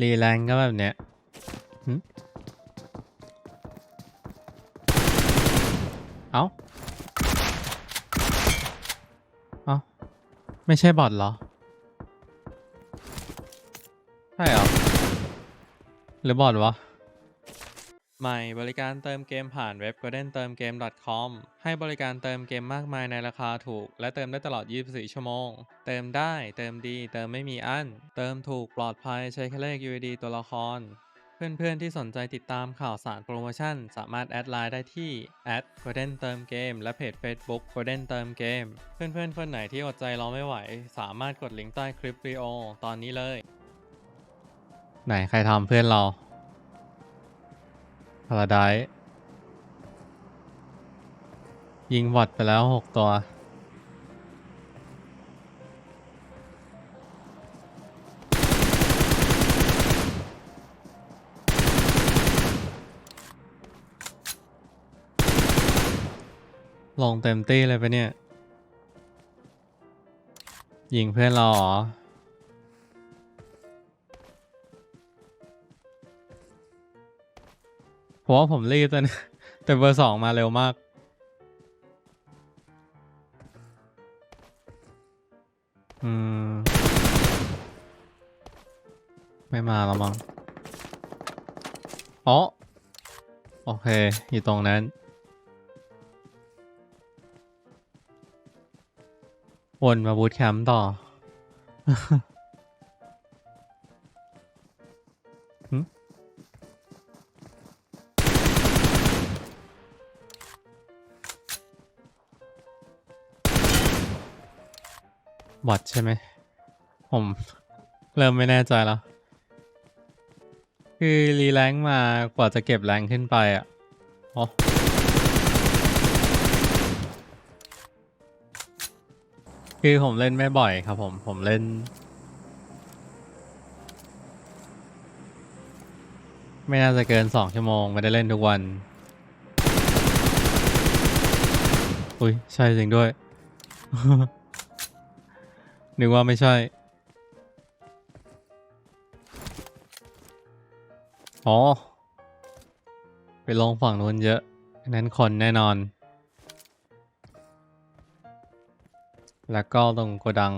รีแรงก็แบบเนี้ยเอ้า เอ้า ไม่ใช่บอทเหรอ ใช่เหรอ หรือบอทวะ ใหม่บริการเติมเกมผ่านเว็บ goldentermgame.com ให้บริการเติมเกมมากมายในราคาถูก และเติมได้ตลอด 24 ชั่วโมง เติมได้ เติมดี เติมไม่มีอั้น เติมถูกปลอดภัยใช้แค่เลข UID ตัวละคร เพื่อนๆที่สนใจติดตามข่าวสารโปรโมชั่น สามารถแอดไลน์ได้ที่ @golden เติมเกมและเพจ Facebook golden เติมเกม เพื่อนๆ คนไหนที่อดใจรอไม่ไหว สามารถกดลิงก์ใต้คลิปวิดีโอตอนนี้เลย ไหนใครทำเพื่อนเรา พาราไดยิงบอดไปแล้วหกตัว ลงเต็มตี้เลยไปเนี่ย ยิงเพื่อนเราเหรอ ผมว่าผมรีบแต่แต่เบอร์สองมาเร็วมาก อืม ไม่มาแล้วมั้งอ๋อ โอเค อยู่ตรงนั้น วนมาบูทแคมป์ต่อ บอทใช่ไหม ผมเริ่มไม่แน่ใจแล้ว คือรีแรงค์มากว่าจะเก็บแรงขึ้นไปอะอ๋อคือผมเล่นไม่บ่อยครับผม ผมเล่น ไม่น่าจะเกินสองชั่วโมง ไม่ได้เล่นทุกวัน อุ้ยใช่จริงด้วย นึกว่าไม่ใช่ อ๋อ ไปลงฝั่งนู้นเยอะ นั้นคนแน่นอน แล้วก็ตรงโกดัง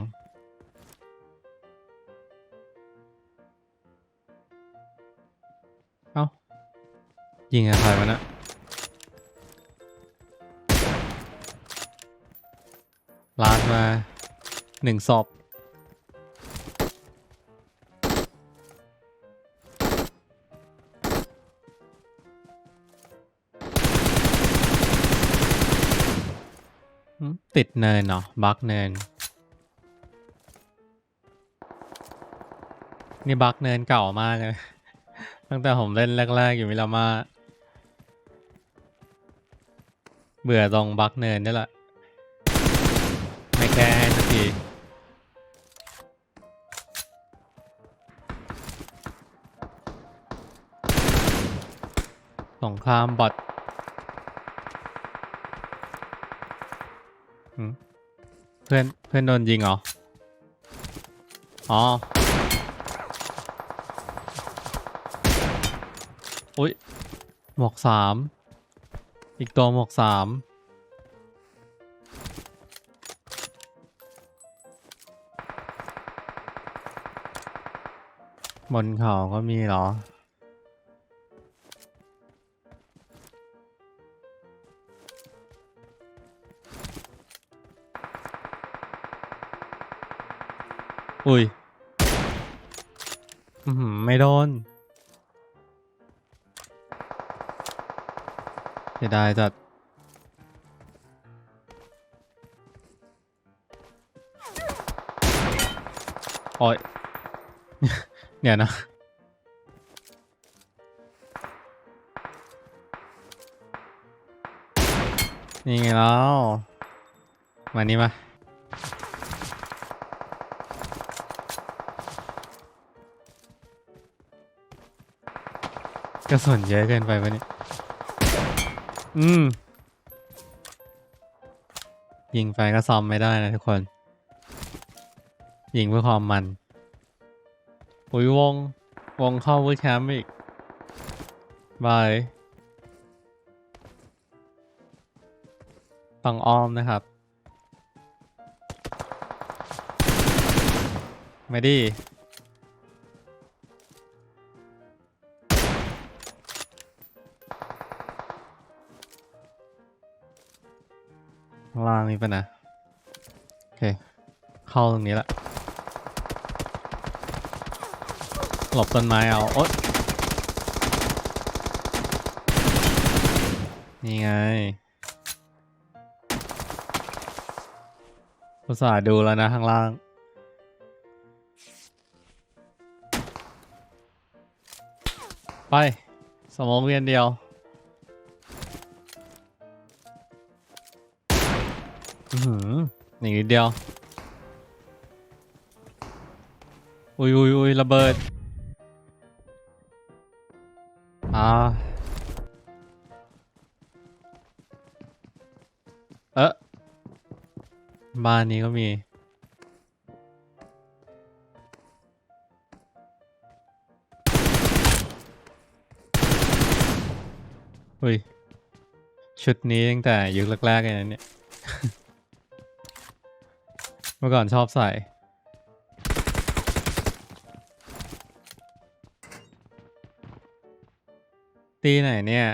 เอ้า ยิงอะไรวะนะลาดมา หนึ่งศพติดเนินเนาะบักเนิน นี่บักเนินเก่ามากเลย ตั้งแต่ผมเล่นแรก ๆ อยู่มิรามาเบื่อตรงบักเนินนี่แหละ ไม่แก้สักที งครามบอทเพื่อนเพื่อนโดนยิงเหรอ อ๋อ อุ้ย หมวกสาม อีกตัวหมวกสามบนเขาก็มีเหรอ ไม่โดนเสียดายจัดโอ้ยเดี๋ยนะนี่ไงแล้วมานี่มา กระสุนเยอะเกินไปปะเนี่ย อืม ยิงไปก็ซ้อมไม่ได้นะทุกคน ยิงเพื่อความมัน อุ้ยวง วงเข้าวูดแคมป์อีก บาย ต้องอ้อมนะครับ ไม่ดี ข้างล่างนี่ปะนะ โอเค เข้าตรงนี้ละหลบต้นไม้เอา โอ๊ยนี่ไงอุตส่าดูแล้วนะข้างล่างไปสมองเวียนเดียว อือหืออีกนิดเดียว อุ้ยอุ้ยอุ้ยระเบิด อ่า เอะบ้านนี้ก็มี อุ้ย ชุดนี้ตั้งแต่ยุคแรกๆเลยนะเนี่ย เมื่อก่อนชอบใส่ ตีไหนเนี่ย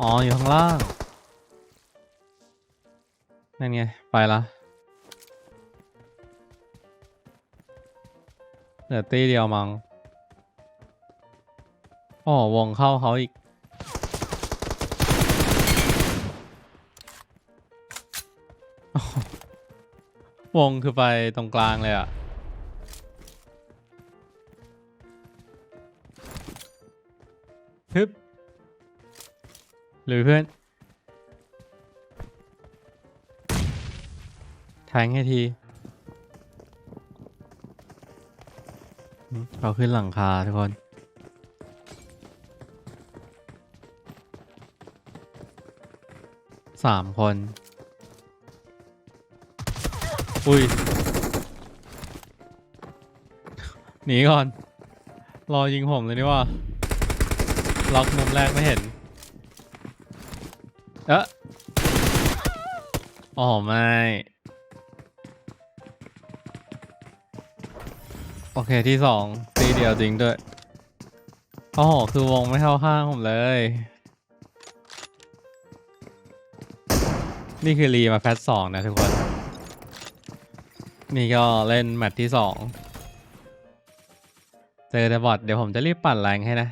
อ๋อ อยู่ข้างล่าง นั่นไง ไปละเหลือตีเดียวมั้ง อ๋อวงเข้าเขาอีก วงคือไปตรงกลางเลยอะฮึบ หรือเพื่อน แทงให้ทีเราขึ้นหลังคาทุกคน สามคน อุ้ย หนีก่อน รอยิงผมเลยนี่ว่า ล็อกมุมแรกไม่เห็น เอะอ๋อไม่ โอเคที่สองตีเดียวจริงด้วยโอ้โห คือวงไม่เข้าข้างผมเลย นี่คือรีมาแพทสองนะทุกคน นี่ก็เล่นแมตช์ที่สอง เจอแต่บอทเดี๋ยวผมจะรีบปั่นแรงให้นะ